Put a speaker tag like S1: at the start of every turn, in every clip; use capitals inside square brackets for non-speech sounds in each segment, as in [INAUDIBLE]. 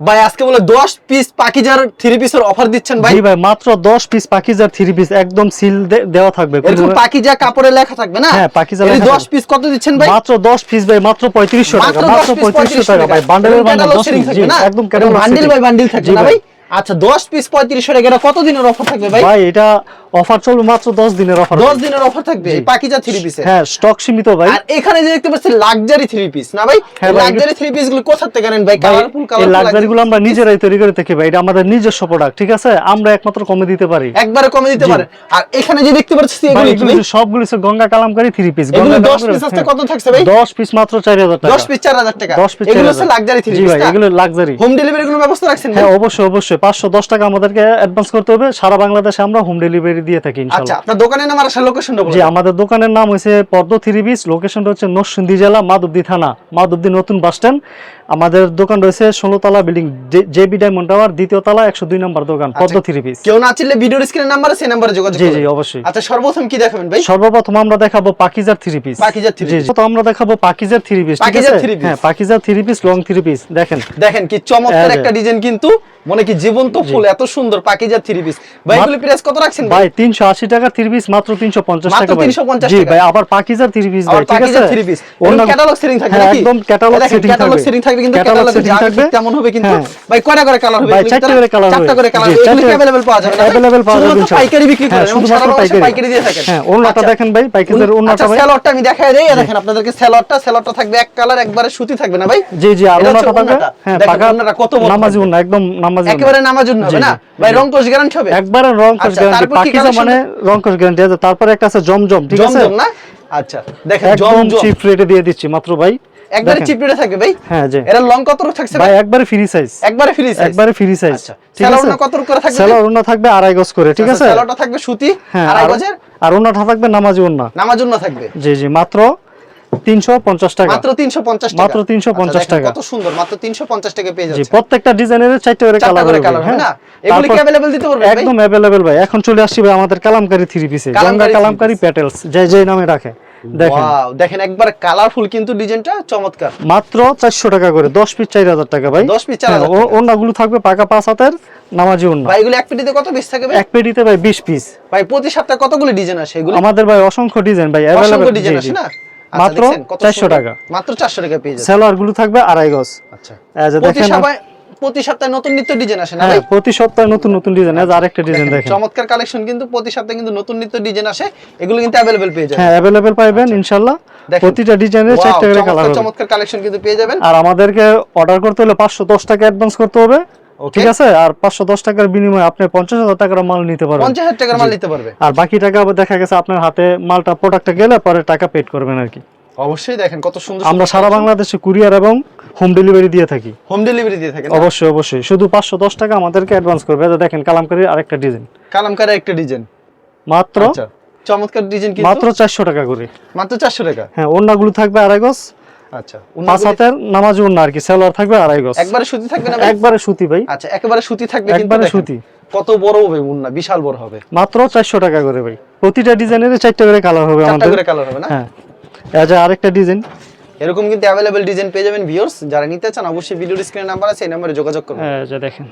S1: ভাই আজকে বলে 10 পিস পাকিজার 3 পিসের অফার দিচ্ছেন ভাই।
S2: ভাই মাত্র 10 পিস পাকিজার 3 পিস একদম সিল দেওয়া থাকবে।
S1: এরকম পাকিজা কাপড়ে লেখা থাকবে না?
S2: হ্যাঁ, পাকিজা
S1: এই
S2: লেখা
S1: 10 পিস কত দিচ্ছেন ভাই?
S2: মাত্র 10 পিস ভাই মাত্র 3500 টাকা
S1: মাত্র
S2: মাত্র
S1: 10 পিস
S2: 3500 টাকা ভাই। বান্ডেলের বান্ডেল 10 পিস জি একদম
S1: ক্যাটালগ
S2: ক্যাটালগ
S1: বান্ডিল থাকবে না
S2: ভাই।
S1: আচ্ছা 10 পিস 3500 টাকা এটা কত দিনের অফার থাকবে ভাই?
S2: ভাই এটা অফার চলবে মাত্র 10 দিনের অফার
S1: 10 দিনের অফার থাকবে? এই পাকিজা থ্রি পিসে
S2: হ্যাঁ স্টক সীমিত ভাই।
S1: আর এখানে যে দেখতে পাচ্ছেন লাক্সারি থ্রি পিস না ভাই?
S2: হ্যাঁ
S1: লাক্সারি পিসগুলো কোথা থেকে আনেন ভাই? কালারফুল
S2: এই লাক্সারি গুলো আমরা নিজেরাই তৈরি করে থাকি ভাই এটা আমাদের নিজস্ব প্রোডাক্ট ঠিক আছে? আমরা একমাত্র কমে দিতে পারি।
S1: একবারে কমে দিতে পারে। আর এখানে যে দেখতে পাচ্ছি এগুলো
S2: সবগুলো হচ্ছে গঙ্গা কালামকারী থ্রি পিস
S1: এগুলো 10 পিস আসতে কত থাকছে ভাই?
S2: 10 পিস মাত্র 4000 টাকা।
S1: 10 পিস 4000 টাকা।
S2: 10 পিস
S1: এগুলো হচ্ছে লাক্সারি থ্রি পিস
S2: ভাই এগুলো লাক্সারি
S1: হোম ডেলিভারি কোনো ব্যবস্থা রাখছেন?
S2: হ্যাঁ অবশ্যই অবশ্যই। 510 টাকা আমাদেরকে অ্যাডভান্স করতে হবে। সারা বাংলাদেশে আমরা হোম ডেলিভারি দিয়ে থাকি
S1: আচ্ছা আপনার দোকানের নাম আর আসার লোকেশনটা বলুন।
S2: জি আমাদের দোকানের নাম হয়েছে পদ্ম থ্রি পিস লোকেশনটা হচ্ছে নরসিংদী জেলা মাধবদী থানা মাধবদী নতুন বাস স্ট্যান্ড আমাদের দোকান রয়েছে ষোলোতলা বিল্ডিং জেবি ডায়মন্ড টাওয়ার দ্বিতীয় তলা একশো দুই নম্বর দোকান পদ্ম থ্রি পিস
S1: কেউ না চিনলে ভিডিওর স্ক্রিনের নাম্বার আছে সেই নাম্বারে যোগাযোগ
S2: জি জি অবশ্যই।
S1: আচ্ছা সর্বপ্রথম কি দেখাবেন ভাই?
S2: সর্বপ্রথম আমরা দেখাবো পাকিজার থ্রি পিস
S1: পাকিজার piece।
S2: জি তো আমরা দেখাবো পাকিজার থ্রি পিস
S1: পাকিজার three piece।
S2: হ্যাঁ পাকিজার three piece long three piece দেখেন।
S1: দেখেন কি চমৎকার একটা ডিজাইন কিন্তু। মনে কি জীবন্ত ফুল এত সুন্দর পাকিজা থ্রি পিস ভাই
S2: মাত-
S1: এগুলো প্রাইস কত রাখছেন ভাই
S2: ভাই তিনশো আশি টাকা থ্রি পিস মাত্র তিনশো পঞ্চাশ
S1: মাত্র
S2: টাকা ভাই
S1: 350
S2: জি
S1: টাকা।
S2: ভাই আবার পাকিজার থ্রি পিস
S1: আবার
S2: ভাই ঠিক
S1: পাকিজা
S2: আছে
S1: থ্রি পিস
S2: অন্য-
S1: ক্যাটালগ সেটিং থাকবে
S2: হ্যাঁ,
S1: নাকি
S2: একদম ক্যাটালগ সেটিং
S1: ক্যাটালগ
S2: থাকবে
S1: সেটিং থাকবে কিন্তু
S2: ক্যাটালগ
S1: ক্যাটালগ
S2: সেটিং থাকবে
S1: তেমন হবে কিন্তু
S2: হ্যাঁ।
S1: ভাই কয়টা করে কালার হবে
S2: ভাই
S1: এগুলো
S2: চারটে
S1: ভিতরে?
S2: করে কালার
S1: চারটা করে কালার
S2: জি,
S1: এগুলো
S2: চারটে-
S1: अवेलेबल পাওয়া যাবে না ভাই?
S2: available পাওয়া যাবে
S1: শুধুমাত্র
S2: ইনশাআল্লাহ।
S1: পাইকারি বিক্রি
S2: হ্যাঁ,
S1: করেন এবং
S2: শুধুমাত্র
S1: সারা বাংলাদেশে
S2: পাইকারি।
S1: পাইকারি দিয়ে থাকেন
S2: হ্যাঁ, ওড়নাটা
S1: আচ্ছা।
S2: দেখেন ভাই, পাইকারিদের ওড়নাটা
S1: আচ্ছা
S2: ভাই।
S1: স্যালোয়ারটা আমি দেখাই দেই এই দেখেন আপনাদেরকে স্যালোয়ারটা স্যালোয়ারটা থাকবে এক কালার একবারে সুতি থাকবে না ভাই
S2: জি জি আর
S1: এটা হচ্ছে
S2: ওনাটা থাকবে
S1: ওড়নাটা।
S2: হ্যাঁ
S1: দেখেন
S2: পাকা
S1: ওড়নাটা কত বড়
S2: নামাজি
S1: থাকবে।
S2: ওড়না একদম নামাজি ওড়না।
S1: একেবারে নামাজুন হবে না? ভাই
S2: জি।
S1: রংকশ গ্যারান্টি হবে?
S2: একবারে রং কস
S1: আচ্ছা,
S2: গ্যারান্টি
S1: তারপর কি
S2: পাকিজা
S1: collection
S2: মানে রং কস গ্যারান্টি আছে। তারপরে একটা আছে জমজম ঠিক আছে?
S1: জমজম না? আচ্ছা দেখেন জমজম।
S2: চিপ রেটে দিয়ে দিচ্ছি মাত্র ভাই।
S1: একবারে চিপ রেটে থাকবে ভাই?
S2: হ্যাঁ জি।
S1: এর লং কত রূপ থাকছে
S2: ভাই
S1: ভাই?
S2: একবারে ফ্রি সাইজ
S1: একবারে ফ্রি সাইজ
S2: একবারে ফ্রি সাইজ
S1: আচ্ছা।
S2: ঠিক আছে?
S1: ওড়না কত করে থাকবে?
S2: সেলোয়ার ওড়না থাকবে আড়াই গজ করে ঠিক আছে?
S1: থাকবে সুতি
S2: হ্যাঁ
S1: আড়াই গজের?
S2: আর ওড়নাটা থাকবে নামাজি ওড়না।
S1: নামাজুন না থাকবে।
S2: জি জি মাত্র তিনশো পঞ্চাশ টাকা
S1: মাত্র 350 টাকা
S2: মাত্র 350
S1: আচ্ছা, দেখেন
S2: টাকা।
S1: কত সুন্দর মাত্র 350 টাকা পেয়ে
S2: জি
S1: যাচ্ছে
S2: প্রত্যেকটা ডিজাইনের চারটে করে
S1: চারটা
S2: কালার
S1: করে
S2: হবে
S1: কালার হবে
S2: হ্যাঁ
S1: না এগুলি কি
S2: তারপর-
S1: अवेलेबल দিতে পারবেন ভাই
S2: একদম অ্যাভেলেবেল ভাই এখন চলে আসছি ভাই আমাদের কালামকারী থ্রি পিসে গঙ্গা
S1: কালামকারী
S2: কালামকারী
S1: three
S2: প্যাটেলস যে যে নামে রাখে দেখেন
S1: ওয়াও দেখেন একবার কালারফুল কিন্তু ডিজাইনটা চমৎকার
S2: মাত্র চারশো টাকা করে দশ পিস চার হাজার টাকা ভাই
S1: 10 পিস 4000
S2: হ্যাঁ, ও- ওড়নাগুলো থাকবে পাকা পাঁচ হাতের নামাজি ওড়না
S1: ভাই এগুলো এক পেটিতে কত পিস থাকে ভাই
S2: এক পেটিতে ভাই বিশ পিস
S1: ভাই প্রতি সপ্তাহে কতগুলো ডিজাইন আসে এগুলো
S2: আমাদের ভাই অসংখ্য ডিজাইন ভাই
S1: অসংখ্য
S2: অ্যাভেলেবেল
S1: ডিজাইন আসে না আচ্ছা,
S2: মাত্র
S1: দেখছেন কত
S2: 400
S1: সুন্দর?
S2: টাকা।
S1: মাত্র 400 টাকা পেয়ে যাচ্ছে
S2: সেলোয়ার গুলো থাকবে আড়াই গজ
S1: আচ্ছা
S2: এই যে
S1: প্রতি
S2: দেখেন
S1: সপ্তাহে প্রতি সপ্তাহে নতুন নিত্য ডিজাইন আসে না
S2: হ্যাঁ
S1: ভাই
S2: প্রতি সপ্তাহে নতুন নতুন ডিজাইন আছে আরেকটা ডিজাইন
S1: দেখেন,
S2: দেখেন
S1: চমৎকার কালেকশন কিন্তু প্রতি সপ্তাহে কিন্তু নতুন নিত্য ডিজাইন আসে এগুলো কিন্তু अवेलेबल পেয়ে যাবেন
S2: হ্যাঁ অ্যাভেলেবেল পাইবেন ইনশাআল্লাহ
S1: দেখেন।
S2: প্রতিটা ডিজাইনের
S1: Wow,
S2: চারটে করে কালার
S1: চমৎকার
S2: হবে
S1: চমৎকার কালেকশন কিন্তু পেয়ে যাবেন
S2: আর আমাদেরকে অর্ডার করতে হলে পাঁচশো দশ টাকা অ্যাডভান্স করতে হবে
S1: Okay.
S2: ঠিক আছে? আর পাঁচশো দশ টাকার বিনিময়ে আপনি পঞ্চাশ হাজার টাকার মাল নিতে পারবেন।
S1: পঞ্চাশ হাজার টাকার মাল নিতে পারবে।
S2: আর বাকি টাকা দেখা গেছে আপনার হাতে মালটা প্রোডাক্টটা গেলে পরে টাকা পেড করবেন আর কি।
S1: অবশ্যই দেখেন কত সুন্দর
S2: আমরা সারা বাংলাদেশে কুরিয়ার এবং হোম ডেলিভারি দিয়ে থাকি।
S1: হোম ডেলিভারি দিয়ে থাকেন
S2: অবশ্যই অবশ্যই। শুধু পাঁচশো দশ টাকা আমাদেরকে অ্যাডভান্স করবে। যে দেখেন কালামকারীর আরেকটা ডিজাইন
S1: কালামকারী একটা ডিজাইন
S2: মাত্র
S1: আচ্ছা চমৎকার ডিজাইন কিন্তু।
S2: মাত্র চারশো টাকা করে।
S1: মাত্র 400 টাকা?
S2: হ্যাঁ ওড়নাগুলো থাকবে আড়াই গজ।
S1: আচ্ছা।
S2: নামাজ আর কি। থাকবে
S1: সুতি ভাই? আচ্ছা, সুতি থাকবে
S2: সুতি
S1: কত বড় হবে
S2: হ্যাঁ।
S1: এরকম কিন্তু অ্যাভেলেবল ডিজাইন পেয়ে যাবেন যারা নিতে চান অবশ্যই যোগাযোগ করুন।
S2: দেখেন।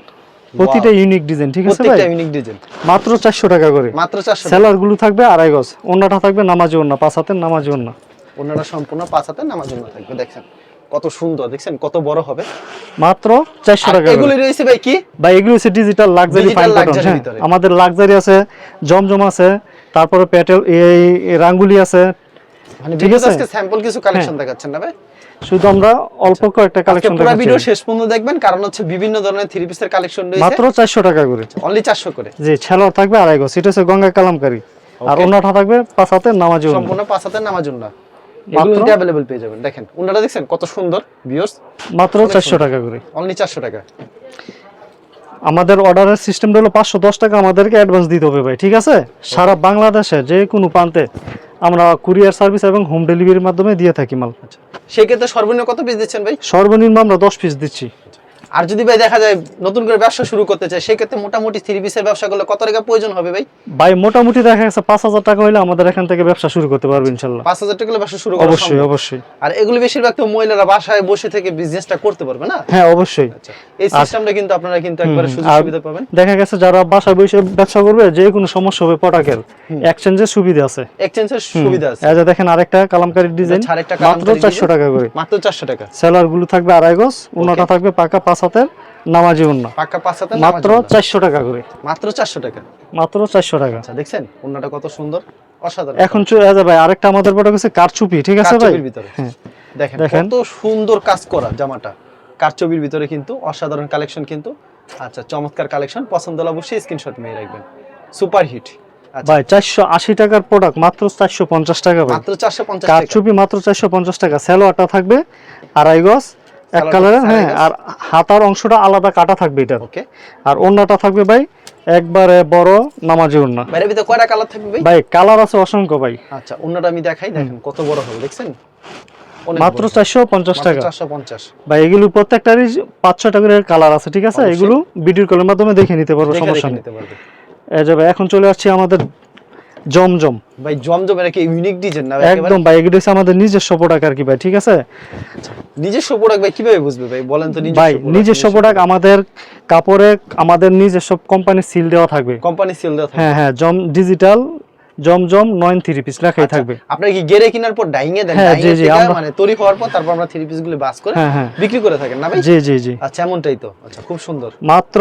S2: প্রতিটা ইউনিক ডিজাইন ঠিক আছে
S1: প্রতিটা ইউনিক ডিজাইন
S2: মাত্র 400 টাকা করে।
S1: মাত্র 400
S2: সেলারগুলো থাকবে আড়াই গজ। ওন্নাটা থাকবে নামাজি ওন্না পাঁচ হাতের নামাজি ওন্না।
S1: ওনারা সম্পূর্ণ পাঁচ হাতে নামার জন্য থাকবে দেখছেন? কত সুন্দর দেখছেন? কত বড় হবে।
S2: মাত্র চারশো
S1: আর
S2: টাকা
S1: এগুলি রয়েছে ভাই কি?
S2: বা এগুলো হচ্ছে ডিজিটাল লাক্সারি ফাইন কটন হ্যাঁ। আমাদের লাক্সারি আছে জমজম আছে তারপরে প্যাটেল এই রাঙ্গুলি আছে।
S1: মানে
S2: ঠিক আছে?
S1: আজকে স্যাম্পল কিছু কালেকশন দেখাচ্ছেন না ভাই?
S2: শুধু আমরা অল্প কয়েকটা কালেকশন
S1: পুরো ভিডিও শেষ পর্যন্ত দেখবেন কারণ হচ্ছে বিভিন্ন ধরনের থ্রি পিসের কালেকশন রয়েছে।
S2: মাত্র চারশো টাকা করে।
S1: অনলি 400 করে।
S2: থাকবে আড়াই গজ এটা হচ্ছে গঙ্গা কালামকারি। আর. থাকবে পাঁচ নামাজি ওড়না
S1: সম্পূর্ণ পাঁচ হাতের নামার জন্য এগুলো
S2: মাত্র?
S1: কিন্তু अवेलेबल পেয়ে যাবেন দেখেন ওনারা দেখছেন কত সুন্দর ভিউয়ার্স
S2: মাত্র চারশো টাকা করে
S1: অনলি 400 টাকা
S2: আমাদের অর্ডারের সিস্টেমটা হলো পাঁচশো দশ টাকা আমাদেরকে অ্যাডভান্স দিতে হবে ভাই ঠিক আছে সারা বাংলাদেশে যে কোনো প্রান্তে আমরা কুরিয়ার সার্ভিস এবং হোম ডেলিভারির মাধ্যমে দিয়ে থাকি মাল
S1: সেই ক্ষেত্রে সর্বনিম্ন কত পিস দিচ্ছেন ভাই
S2: সর্বনিম্ন আমরা দশ পিস দিচ্ছি
S1: আর যদি ভাই দেখা যায় নতুন করে ব্যবসা শুরু করতে চায় সেক্ষেত্রে মোটামুটি থ্রি পিসের ব্যবসা করলে কত টাকা প্রয়োজন হবে ভাই?
S2: ভাই মোটামুটি দেখা গেছে পাঁচ হাজার টাকা হলে আমাদের এখান থেকে ব্যবসা শুরু করতে পারব ইনশাল্লাহ।
S1: পাঁচ হাজার টাকা ব্যবসা শুরু
S2: অবশ্যই অবশ্যই।
S1: আর এগুলো বেশিরভাগ তো মহিলারা বাসায় বসে থেকে বিজনেসটা করতে পারবে না?
S2: হ্যাঁ অবশ্যই।
S1: আচ্ছা এই সিস্টেমটা কিন্তু আপনারা কিন্তু একবারে সুযোগ সুবিধা পাবেন।
S2: দেখা গেছে যারা বাসায় বসে ব্যবসা করবে যে কোনো সমস্যা হবে পটাকের এক্সচেঞ্জের সুবিধা আছে।
S1: এক্সচেঞ্জের সুবিধা আছে।
S2: এই যে দেখেন আরেকটা কালামকারী ডিজাইন
S1: আচ্ছা, আরেকটা
S2: মাত্র
S1: কালামকারী
S2: চারশো
S1: design।
S2: টাকা করে।
S1: মাত্র চারশো টাকা।
S2: সেলারগুলো থাকবে আড়াই গজ উন্নটা থাকবে পাকা পাঁচ হাতের নামাজি উন্না।
S1: পাক্কা পাঁচ
S2: মাত্র চারশো টাকা করে।
S1: মাত্র চারশো টাকা?
S2: মাত্র চারশো টাকা।
S1: আচ্ছা দেখছেন? কত সুন্দর। অসাধারণ।
S2: এখন চলে আরেকটা আমাদের কারচুপি ঠিক আছে ভাই?
S1: ভিতরে।
S2: হ্যাঁ।
S1: দেখেন। কত সুন্দর কাজ করা জামাটা। কারচুপির ভিতরে কিন্তু অসাধারণ কালেকশন কিন্তু। আচ্ছা চমৎকার কালেকশন। পছন্দ হলে অবশ্যই স্ক্রিনশট মেয়ে রাখবেন। Super hit. আচ্ছা।
S2: ভাই চারশো আশি টাকার প্রোডাক্ট মাত্র চারশো পঞ্চাশ টাকা
S1: মাত্র চারশো পঞ্চাশ টাকা।
S2: কারচুপি মাত্র চারশো পঞ্চাশ টাকা। স্যালোয়ারটা থাকবে আড়াই গজ। এক কালারের হ্যাঁ আর হাতার অংশটা আলাদা কাটা থাকবে এটার
S1: ওকে।
S2: আর অন্যটা থাকবে ভাই একবারে বড় নামাজি ওন্না
S1: বাইরের ভিতরে কয়টা কালার থাকবে ভাই?
S2: ভাই কালার আছে অসংখ্য ভাই।
S1: আচ্ছা অন্যটা আমি দেখাই দেখেন কত বড় হবে দেখছেন?
S2: মাত্র। চারশো পঞ্চাশ টাকা।
S1: 450
S2: ভাই এগুলো প্রত্যেকটারই পাঁচ টাকার কালার আছে ঠিক আছে? এগুলো ভিডিও কলের মাধ্যমে দেখে নিতে পারব সমস্যা নেই।
S1: নিতে পারবে।
S2: এই যে ভাই এখন চলে আসছি আমাদের জমজম।
S1: ভাই জমজমের কি ইউনিক ডিজাইন না
S2: একদম ভাই এগুলো হচ্ছে আমাদের নিজস্ব প্রোডাক্ট আর কি ভাই ঠিক আছে?
S1: নিজস্ব প্রোডাক্ট ভাই কীভাবে বুঝবে ভাই? বলেন তো
S2: ভাই নিজস্ব প্রোডাক্ট আমাদের কাপড়ে আমাদের নিজস্ব কোম্পানির সিল দেওয়া থাকবে।
S1: কোম্পানি সেল দেওয়া থাকে
S2: হ্যাঁ হ্যাঁ জম digital Zamzam Nayan three piece লেখাই
S1: আচ্ছা,
S2: থাকবে।
S1: আপনারা কি গেরে কেনার পর ডাইং এ দেন?
S2: হ্যাঁ,
S1: মানে তৈরি হওয়ার পর তারপর আমরা থ্রি পিসগুলো বাস করে
S2: হ্যাঁ হ্যাঁ।
S1: বিক্রি করে থাকেন না ভাই?
S2: জি জি জি।
S1: আচ্ছা এমনটাই তো। আচ্ছা খুব সুন্দর।
S2: মাত্র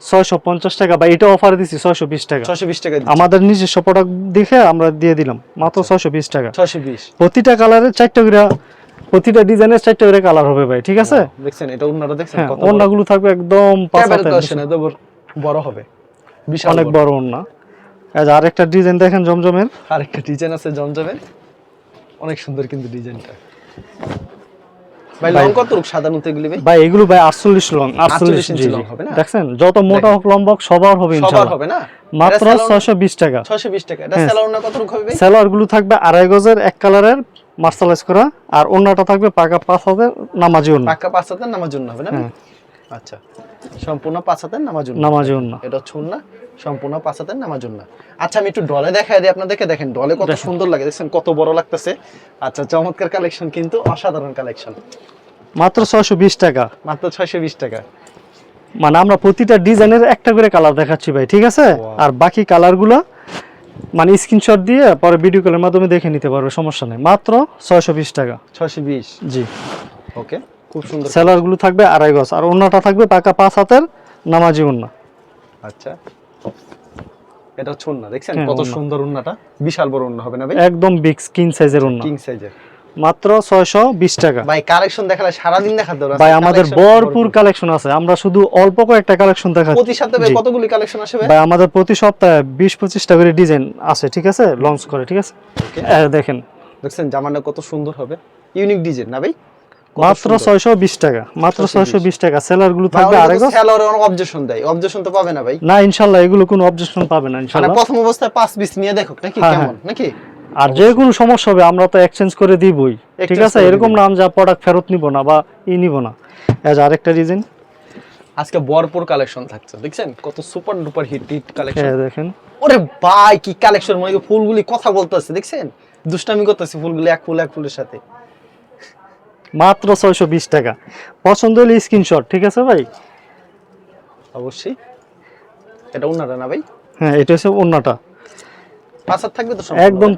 S2: ছয়শো পঞ্চাশ টাকা বা এটা অফার দিচ্ছি ছয়শো বিশ টাকা।
S1: ছশো বিশ টাকা
S2: আমাদের নিজস্ব প্রোডাক্ট দেখে আমরা দিয়ে দিলাম মাত্র ছয়শো বিশ টাকা।
S1: ছশো বিশ।
S2: প্রতিটা কালারের চারটা করে প্রতিটা ডিজাইনের চারটা করে কালার হবে ভাই ঠিক আছে?
S1: দেখছেন এটা অন্যটা দেখছেন
S2: হ্যাঁ ওন্নাগুলো থাকবে একদম
S1: বড়- হবে। বিশাল
S2: অনেক
S1: বড়।
S2: ওন্না আরেকটা ডিজাইন দেখেন জমজমের।
S1: আরেকটা ডিজাইন আছে জমজমের। অনেক সুন্দর কিন্তু ডিজাইনটা ভাই
S2: ভাই-
S1: লং কত রূপ সাধারণত এগুলি ভাই?
S2: ভাই এগুলো ভাই আটচল্লিশ লং
S1: 48 ইঞ্চি
S2: জি
S1: হবে না?
S2: দেখছেন? যত মোটা হোক লম্বা হোক সবার হবে
S1: সবার হবে না?
S2: মাত্র ছয়শো বিশ টাকা।
S1: ছশো বিশ টাকা। এটা
S2: হ্যাঁ।
S1: না কত রূপ হবে ভাই?
S2: সেলোয়ারগুলো থাকবে আড়াই গজের এক কালারের মার্শালাইজ করা। আর অন্যটা থাকবে পাকা পাঁচ হাজার নামাজ
S1: পাক্কা পাঁচ হাজার হবে না। আচ্ছা। সম্পূর্ণ পাঁচ হাতের নামার জন্য
S2: নামাজি অন্য
S1: এটা ছুন না সম্পূর্ণ পাঁচ হাতের নামার জন্য আচ্ছা আমি একটু ডলে দেখাই দিই আপনাদেরকে। দেখেন ডলে কত সুন্দর লাগে। দেখছেন কত বড় লাগতেছে। আচ্ছা চমৎকার কালেকশন কিন্তু অসাধারণ কালেকশন।
S2: মাত্র ছয়শো বিশ টাকা।
S1: মাত্র ছয়শো বিশ টাকা।
S2: মানে আমরা প্রতিটা ডিজাইনের একটা করে কালার দেখাচ্ছি ভাই ঠিক আছে? আর বাকি কালারগুলো মানে স্ক্রিনশট দিয়ে পরে ভিডিও কলের মাধ্যমে দেখে নিতে পারবে সমস্যা নেই। মাত্র ছয়শো বিশ টাকা।
S1: ছয়শো বিশ।
S2: জি।
S1: ওকে। খুব সুন্দর
S2: সেলারগুলো থাকবে আড়াই গজ। আর থাকবে পাকা পাঁচ হাতের নামাজি
S1: আচ্ছা। এটা হচ্ছে দেখছেন?
S2: হ্যাঁ,
S1: কত সুন্দর বিশাল বড় হবে না ভাই?
S2: একদম বিগ স্কিন সাইজের
S1: কিং সাইজের
S2: মাত্র ছয়শো বিশ টাকা।
S1: ভাই কালেকশন দেখালে দেখাতে
S2: ভাই আমাদের ভরপুর কালেকশন আছে। আমরা শুধু অল্প কয়েকটা কালেকশন দেখাচ্ছি।
S1: প্রতি সপ্তাহে। কতগুলি কালেকশন আসে ভাই?
S2: আমাদের প্রতি সপ্তাহে বিশ পঁচিশটা করে ডিজাইন আছে ঠিক আছে? লঞ্চ করে ঠিক আছে?
S1: Okay.
S2: দেখেন।
S1: দেখছেন জামাটা কত সুন্দর হবে। ইউনিক ডিজাইন না ভাই?
S2: মাত্র
S1: সুন্দর।
S2: ছয়শো বিশ টাকা মাত্র
S1: 620
S2: টাকা।
S1: সেলারগুলো
S2: থাকবে
S1: অনেক objection দেয়। Objection তো পাবে না ভাই।
S2: না ইনশাল্লাহ এগুলো কোনো অবজেকশন পাবে না
S1: মানে প্রথম অবস্থায় পাঁচ পিস নিয়ে দেখো নাকি?
S2: হ্যাঁ,
S1: কেমন? নাকি?
S2: আর যে কোনো সমস্যা হবে আমরা তো এক্সচেঞ্জ করে দিবই। ঠিক আছে? এরকম
S1: দিবেন।
S2: নাম যা প্রোডাক্ট ফেরত নিব না বা ই নিব না। এজ আরেকটা ডিজাইন
S1: আজকে ভরপুর কালেকশন থাকছে দেখছেন? কত super duper hit hit collection
S2: দেখেন।
S1: ওরে ভাই কি কালেকশন মনে হয় ফুলগুলি কথা বলতেছে দেখছেন? দুষ্টামি করতেছে ফুলগুলি এক ফুল এক ফুলের সাথে।
S2: মাত্র ছয়শো বিশ টাকা। পছন্দ হলে স্ক্রিনশট ঠিক আছে ভাই?
S1: অবশ্যই। এটা উন্নাটা না ভাই?
S2: হ্যাঁ এটা হচ্ছে অন্যটা
S1: পাঁচ হাত থাকবে তো
S2: একদম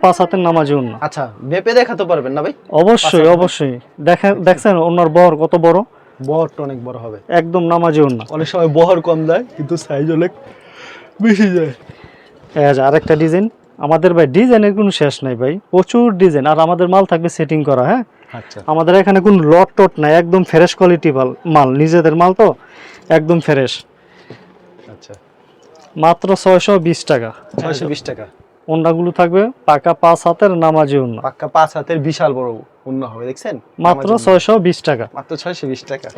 S2: নামাজি
S1: আচ্ছা বেপে দেখাতে পারবেন না ভাই?
S2: অবশ্যই অবশ্যই। দেখেন দেখছেন ওনার বহর কত বড়?
S1: বহরটা অনেক বড় হবে।
S2: একদম নামাজি
S1: অনেক সময় বহর কম দেয় কিন্তু সাইজ অনেক বেশি যায়
S2: আরেকটা ডিজাইন আমাদের ভাই ডিজাইনের কোনো শেষ নাই ভাই। প্রচুর ডিজাইন আর আমাদের মাল থাকবে সেটিং করা হ্যাঁ? আমাদের এখানে কোনো লট টট নাই একদম ফ্রেশ কোয়ালিটি মাল নিজেদের মাল তো একদম ফ্রেশ
S1: আচ্ছা।
S2: মাত্র ছয়শো বিশ টাকা।
S1: ছয়শো বিশ টাকা।
S2: ওন্নাগুলো থাকবে পাকা পাঁচ হাতের নামাজি ওন্না
S1: পাক্কা পাঁচ হাতের বিশাল বড় উন্ন হবে দেখছেন?
S2: মাত্র। ছয়শো বিশ টাকা।
S1: মাত্র ছয়শো বিশ টাকা।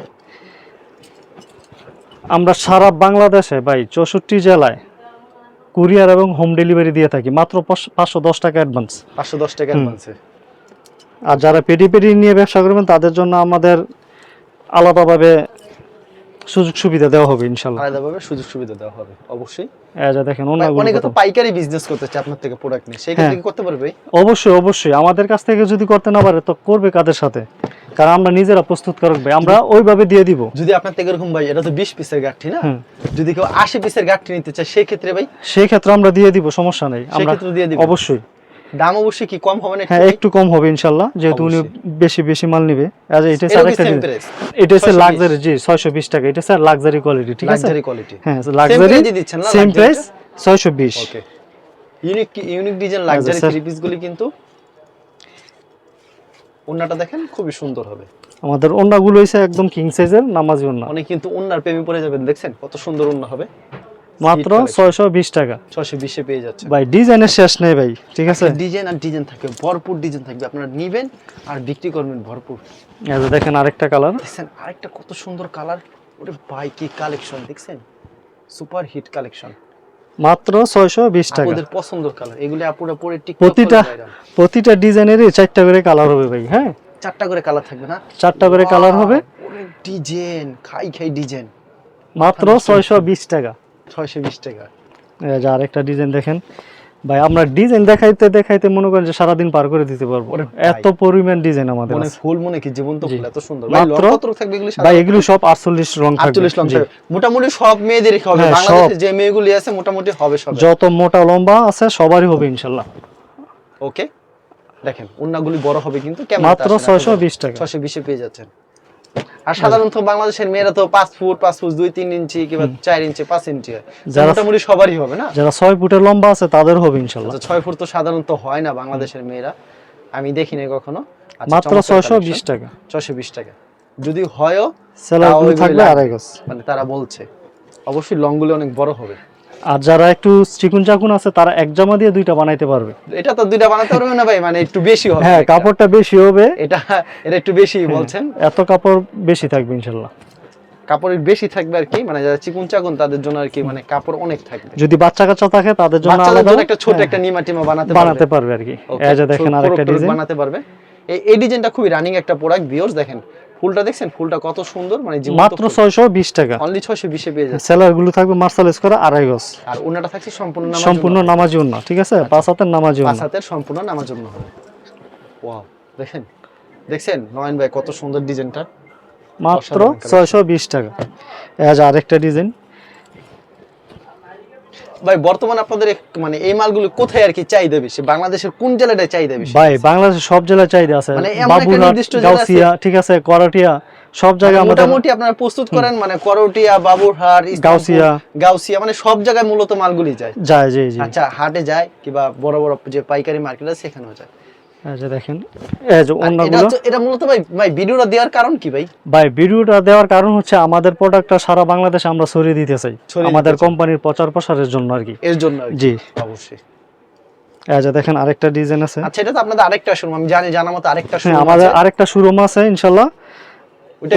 S2: আমরা সারা বাংলাদেশে ভাই চৌষট্টি জেলায় কুরিয়ার এবং হোম ডেলিভারি দিয়ে থাকি মাত্র পাঁচ- পাঁচশো দশ টাকা অ্যাডভান্স।
S1: পাঁচশো দশ টাকা অ্যাডভান্সে।
S2: আর যারা পেডি পেডি নিয়ে ব্যবসা করবেন তাদের জন্য আমাদের আলাদাভাবে সুযোগ সুবিধা দেওয়া হবে ইনশাল্লাহ।
S1: আলাদাভাবে সুযোগ সুবিধা দেওয়া হবে অবশ্যই।
S2: যে দেখেন
S1: ভাই, অনেকে তো পাইকারি বিজনেস করতে চায় আপনার থেকে প্রোডাক্ট নিয়ে। সেই ক্ষেত্রে
S2: হ্যাঁ।
S1: করতে পারবে?
S2: অবশ্যই অবশ্যই। আমাদের কাছ থেকে যদি করতে না পারে তো করবে কাদের সাথে? কারণ আমরা নিজেরা প্রস্তুত করব আমরা ওইভাবে দিয়ে দিব।
S1: যদি আপনার থেকে এরকম ভাই এটা তো বিশ পিসের গাঠি না? যদি কেউ আশি পিসের গাঠি নিতে চায় সেই ক্ষেত্রে ভাই?
S2: সেই ক্ষেত্রে আমরা দিয়ে দিব সমস্যা নেই। আমরা
S1: দিয়ে দিব।
S2: অবশ্যই।
S1: দাম অবশ্যই কি কম হবে না
S2: হ্যাঁ একটু? কম হবে যেহেতু উনি বেশি বেশি মাল নিবে। আর এটা
S1: same
S2: জিনিস। এটা
S1: 620
S2: লাক্সারি জি ছয়শো বিশ টাকা। এটা স্যার লাক্সারি কোয়ালিটি ঠিক আছে?
S1: লাক্সারি কোয়ালিটি
S2: হ্যাঁ লাক্সারি
S1: দিচ্ছেন না
S2: সেম প্রাইস
S1: টা?
S2: ছয়শো বিশ।
S1: Okay unique unique design
S2: luxury
S1: three piece গুলি কিন্তু ওন্নাটা দেখেন খুবই সুন্দর হবে।
S2: আমাদের ওন্নাগুলো হইছে একদম কিং সাইজের নামাজি ওন্না।
S1: অনেক কিন্তু ওন্নার প্রেমে পড়ে যাবেন দেখছেন? কত সুন্দর ওন্না হবে।
S2: মাত্র
S1: collection।
S2: ছয়শো বিশ টাকা।
S1: ছশো বিশে পেয়ে যাচ্ছে।
S2: ভাই ডিজাইনের শেষ নেই ভাই ঠিক আছে?
S1: ডিজাইন আর ডিজাইন থাকবে ভরপুর ডিজাইন থাকবে। আপনারা নিবেন আর বিক্রি করবেন ভরপুর।
S2: এই যে দেখেন আরেকটা কালার
S1: দেখছেন আরেকটা কত সুন্দর কালার ওরে ভাই কি কালেকশন দেখছেন? সুপার হিট কালেকশন
S2: মাত্র ছয়শো বিশ টাকা।
S1: আপুদের পছন্দের কালার এগুলি আপুরা পরে টিকটক
S2: প্রতিটা প্রতিটা ডিজাইনেরই চারটা করে কালার হবে ভাই হ্যাঁ?
S1: চারটা করে কালার থাকবে না?
S2: চারটা করে কালার হবে।
S1: ডিজাইন খাই খাই ডিজাইন।
S2: মাত্র ছয়শো বিশ টাকা।
S1: ছয়শো বিশ টাকা।
S2: এই যে আরেকটা ডিজাইন দেখেন। ভাই আমরা ডিজাইন দেখাইতে দেখাইতে মনে করেন যে সারাদিন পার করে দিতে পারব। এত পরিমাণ ডিজাইন আমাদের
S1: মনে। ফুল মনে কি জীবন্ত ফুল এত সুন্দর। ভাই লং কত থাকবে এগুলি
S2: ভাই এগুলো সব আটচল্লিশ রং থাকবে।
S1: আটচল্লিশ লং
S2: জি।
S1: থাকবে। মোটামুটি সব মেয়েদের হবে।
S2: হ্যাঁ,
S1: বাংলাদেশে যে মেয়েগুলি আছে মোটামুটি হবে সব।
S2: যত মোটা লম্বা আছে সবারই হবে ইনশাল্লাহ।
S1: ওকে। দেখেন উন্নাগুলি বড় হবে কিন্তু কেমন
S2: মাত্র ছয়শো বিশ টাকা।
S1: ছয়শো বিশে পেয়ে যাচ্ছেন। আর সাধারণত বাংলাদেশের মেয়েরা তো পাঁচ ফুট পাঁচ ফুট দুই তিন ইঞ্চি কিংবা চার ইঞ্চি পাঁচ ইঞ্চি হয়। মোটামুটি সবারই হবে না?
S2: যারা ছয় ফুটের লম্বা আছে তাদের হবে ইনশাল্লাহ।
S1: আচ্ছা ছয় ফুট তো সাধারণত হয় না বাংলাদেশের মেয়েরা। আমি দেখিনি কখনো। আচ্ছা,
S2: মাত্র ছয়শো বিশ টাকা।
S1: ছয়শো বিশ টাকা। যদি হয়ও
S2: থাকবে আড়াই গজ।
S1: মানে তারা বলছে অবশ্যই লংগুলি অনেক বড় হবে।
S2: আর যারা একটু চিকুন চাকুন আছে তারা এক জামা দিয়ে দুইটা বানাইতে পারবে।
S1: এটা তো দুইটা বানাতে পারবে না ভাই? মানে একটু বেশি হবে।
S2: হ্যাঁ কাপড়টা বেশি হবে।
S1: এটা এটা একটু বেশি বলছেন।
S2: এত কাপড় বেশি থাকবে ইনশাল্লাহ।
S1: কাপড়ের বেশি থাকবে আর কি মানে যারা চিকুন চাকুন তাদের জন্য আর কি মানে কাপড় অনেক থাকবে।
S2: যদি বাচ্চা কাচ্চা থাকে তাদের জন্য আলাদা।
S1: একটা ছোট
S2: হ্যাঁ,
S1: একটা নিমা টিমা বানাতে
S2: বানাতে
S1: পারবে
S2: আর কি। এই যে দেখেন আরেকটা ডিজাইন
S1: বানাতে পারবে। এই এই ডিজাইনটা খুবই রানিং একটা প্রোডাক্ট ভিউয়ার্স দেখেন। ফুলটা দেখছেন? ফুলটা কত সুন্দর মানে
S2: মাত্র ছয়শো বিশ টাকা।
S1: অনলি 620 এ পেয়ে যাচ্ছে।
S2: সেলারগুলো থাকবে মার্সালেস করা আড়াই গজ।
S1: আর ওনাটা থাকছে সম্পূর্ণ নামাজ
S2: সম্পূর্ণ। নামাজি উন্না ঠিক আছে? পাঁচ হাতের নামাজি
S1: পাঁচ হাতের সম্পূর্ণ নামাজ জন্য হবে। ওয়াও দেখেন? দেখছেন? নয়ন ভাই কত সুন্দর ডিজাইনটা।
S2: মাত্র
S1: অসাধারণ collection।
S2: ছয়শো বিশ টাকা। এই যে আরেকটা ডিজাইন।
S1: ভাই বর্তমানে আপনাদের মানে এই মালগুলো কোথায় আর কি চাহিদা বেশি? বাংলাদেশের কোন জেলাটায় চাহিদা বেশি?
S2: ভাই বাংলাদেশের সব জেলায় চাহিদা আছে।
S1: মানে
S2: গাউসিয়া ঠিক আছে করাটিয়া সব জায়গায় আমাদের
S1: মোটামুটি আপনারা প্রস্তুত করেন মানে করটিয়া বাবুরহাট
S2: গাউসিয়া।
S1: গাউসিয়া মানে সব জায়গায় মূলত মালগুলি যায়।
S2: যায় জি জি
S1: আচ্ছা হাটে যায় কিংবা বড় বড় যে পাইকারি মার্কেট আছে সেখানেও যায়।
S2: যে দেখেন এই যে অন্যগুলো।
S1: এটা মূলত ভাই ভাই ভিডিওটা দেওয়ার কারণ কি ভাই?
S2: ভাই ভিডিওটা দেওয়ার কারণ হচ্ছে আমাদের প্রোডাক্টটা সারা বাংলাদেশে আমরা ছড়িয়ে দিতে চাই। আমাদের কোম্পানির প্রচার প্রসারের জন্য আর কি।
S1: এর জন্য
S2: জি।
S1: অবশ্যই।
S2: আচ্ছা দেখেন আরেকটা ডিজাইন আছে।
S1: আচ্ছা এটা তো আপনাদের আরেকটা শোরুম আমি জানি জানা মতো আরেকটা
S2: হ্যাঁ
S1: শোরুম
S2: আমাদের আরেকটা শোরুম আছে ইনশাল্লাহ